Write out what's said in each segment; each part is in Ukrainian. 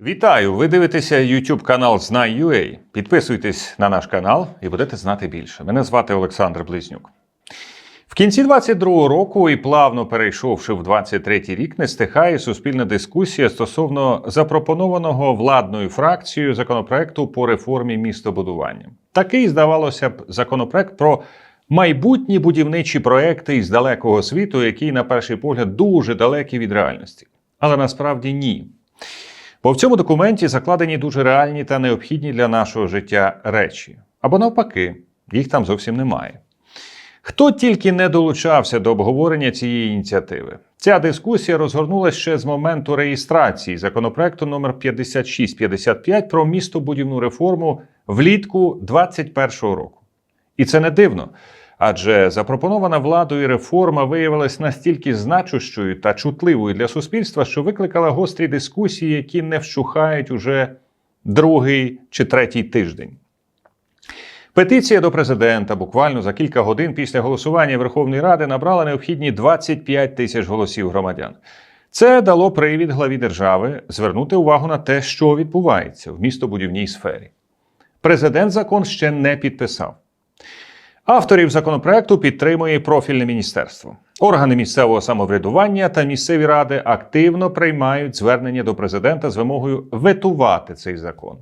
Вітаю! Ви дивитеся YouTube канал Знай.ua. Підписуйтесь на наш канал і будете знати більше. Мене звати Олександр Близнюк. В кінці 22-го року і плавно перейшовши в 23-й рік, не стихає суспільна дискусія стосовно запропонованого владною фракцією законопроекту по реформі містобудування. Такий, здавалося б, законопроект про майбутні будівничі проекти із далекого світу, який, на перший погляд, дуже далекий від реальності. Але насправді ні. Бо в цьому документі закладені дуже реальні та необхідні для нашого життя речі. Або навпаки, їх там зовсім немає. Хто тільки не долучався до обговорення цієї ініціативи? Ця дискусія розгорнулася ще з моменту реєстрації законопроекту номер 5655 про містобудівну реформу влітку 2021 року. І це не дивно. Адже запропонована владою реформа виявилась настільки значущою та чутливою для суспільства, що викликала гострі дискусії, які не вщухають уже другий чи третій тиждень. Петиція до президента буквально за кілька годин після голосування Верховної Ради набрала необхідні 25 тисяч голосів громадян. Це дало привід главі держави звернути увагу на те, що відбувається в містобудівній сфері. Президент закон ще не підписав. Авторів законопроекту підтримує профільне міністерство. Органи місцевого самоврядування та місцеві ради активно приймають звернення до президента з вимогою ветувати цей закон.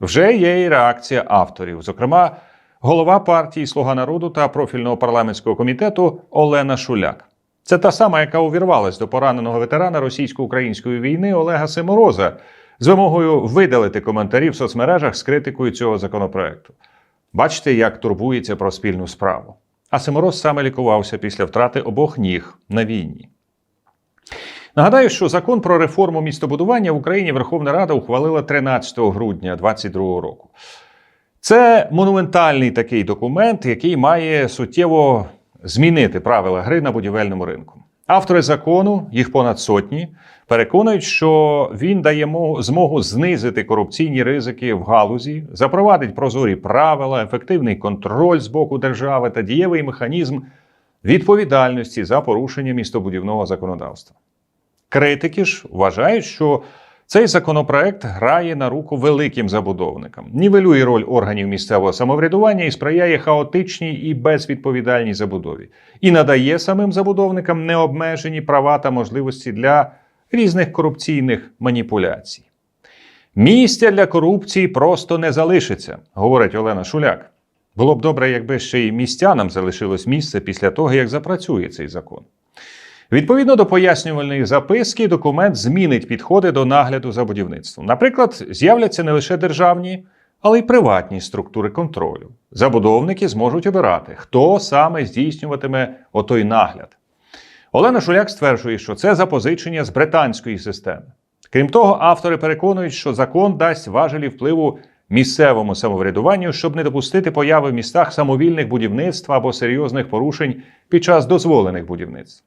Вже є і реакція авторів, зокрема, голова партії Слуга народу та профільного парламентського комітету Олена Шуляк. Це та сама, яка увірвалась до пораненого ветерана російсько-української війни Олега Симороза з вимогою видалити коментарі в соцмережах з критикою цього законопроекту. Бачите, як турбується про спільну справу. А Симороз саме лікувався після втрати обох ніг на війні. Нагадаю, що закон про реформу містобудування в Україні Верховна Рада ухвалила 13 грудня 2022 року. Це монументальний такий документ, який має суттєво змінити правила гри на будівельному ринку. Автори закону, їх понад сотні, переконують, що він дає змогу знизити корупційні ризики в галузі, запровадить прозорі правила, ефективний контроль з боку держави та дієвий механізм відповідальності за порушення містобудівного законодавства. Критики ж вважають, що цей законопроект грає на руку великим забудовникам, нівелює роль органів місцевого самоврядування і сприяє хаотичній і безвідповідальній забудові, і надає самим забудовникам необмежені права та можливості для різних корупційних маніпуляцій. Місця для корупції просто не залишиться, говорить Олена Шуляк. Було б добре, якби ще й містянам залишилось місце після того, як запрацює цей закон. Відповідно до пояснювальної записки, документ змінить підходи до нагляду за будівництвом. Наприклад, з'являться не лише державні, але й приватні структури контролю. Забудовники зможуть обирати, хто саме здійснюватиме отой нагляд. Олена Шуляк стверджує, що це запозичення з британської системи. Крім того, автори переконують, що закон дасть важелі впливу місцевому самоврядуванню, щоб не допустити появи в містах самовільних будівництв або серйозних порушень під час дозволених будівництв.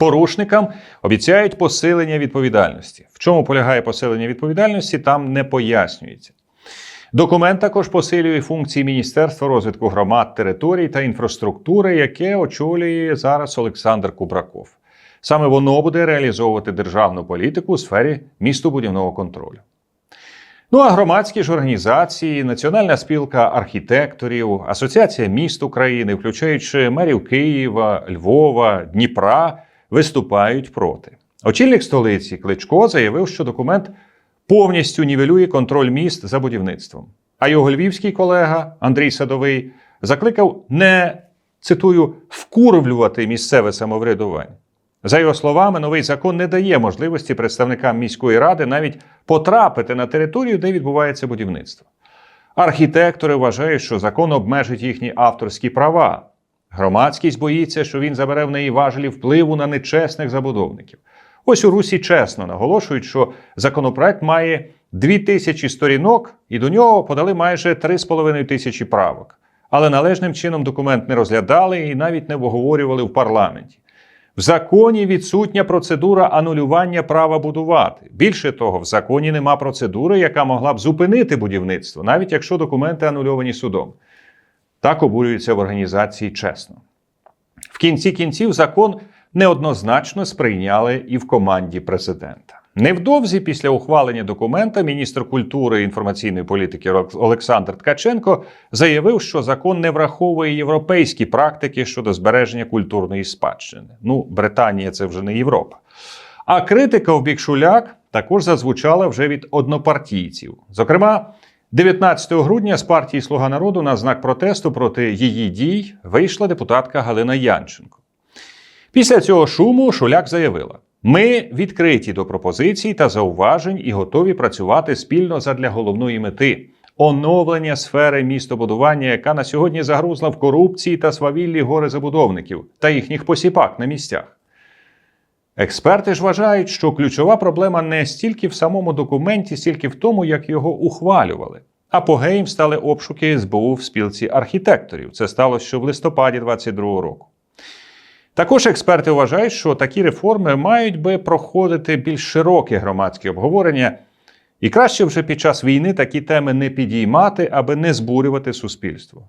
Порушникам обіцяють посилення відповідальності. В чому полягає посилення відповідальності, там не пояснюється. Документ також посилює функції Міністерства розвитку громад, територій та інфраструктури, яке очолює зараз Олександр Кубраков. Саме воно буде реалізовувати державну політику у сфері містобудівного контролю. Ну а громадські ж організації, Національна спілка архітекторів, Асоціація міст України, включаючи мерів Києва, Львова, Дніпра, виступають проти. Очільник столиці Кличко заявив, що документ повністю нівелює контроль міст за будівництвом. А його львівський колега Андрій Садовий закликав не цитую вкурвлювати місцеве самоврядування. За його словами, новий закон не дає можливості представникам міської ради навіть потрапити на територію, де відбувається будівництво. Архітектори вважають, що закон обмежить їхні авторські права. Громадськість боїться, що він забере в неї важелі впливу на нечесних забудовників. Ось у Русі чесно наголошують, що законопроект має 2000 сторінок, і до нього подали майже 3,5 тисячі правок. Але належним чином документ не розглядали і навіть не обговорювали в парламенті. В законі відсутня процедура анулювання права будувати. Більше того, в законі нема процедури, яка могла б зупинити будівництво, навіть якщо документи анульовані судом. Так обурюються в організації чесно. В кінці кінців закон неоднозначно сприйняли і в команді президента. Невдовзі після ухвалення документа міністр культури і інформаційної політики Олександр Ткаченко заявив, що закон не враховує європейські практики щодо збереження культурної спадщини. Ну, Британія це вже не Європа. А критика в бік Шуляк також зазвучала вже від однопартійців. Зокрема, 19 грудня з партії Слуга народу на знак протесту проти її дій вийшла депутатка Галина Янченко. Після цього шуму Шуляк заявила: ми відкриті до пропозицій та зауважень і готові працювати спільно задля головної мети оновлення сфери містобудування, яка на сьогодні загрузла в корупції та свавіллі гори забудовників та їхніх посіпак на місцях. Експерти ж вважають, що ключова проблема не стільки в самому документі, стільки в тому, як його ухвалювали. Апогеєм стали обшуки СБУ в спілці архітекторів. Це сталося ще в листопаді 2022 року. Також експерти вважають, що такі реформи мають би проходити більш широке громадське обговорення, і краще вже під час війни такі теми не підіймати, аби не збурювати суспільство.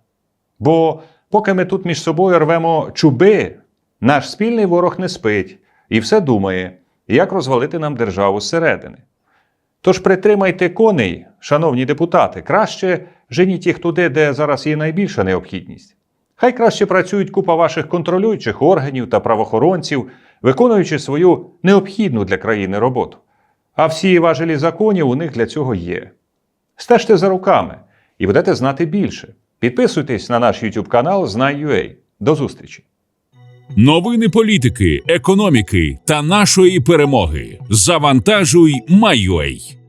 Бо поки ми тут між собою рвемо чуби, наш спільний ворог не спить і все думає, як розвалити нам державу зсередини. Тож притримайте коней, шановні депутати, краще женіть їх туди, де зараз є найбільша необхідність. Хай краще працюють купа ваших контролюючих органів та правоохоронців, виконуючи свою необхідну для країни роботу. А всі важелі законів у них для цього є. Стежте за руками і будете знати більше. Підписуйтесь на наш YouTube канал Знай.ua. До зустрічі! Новини політики, економіки та нашої перемоги. Завантажуй Майой.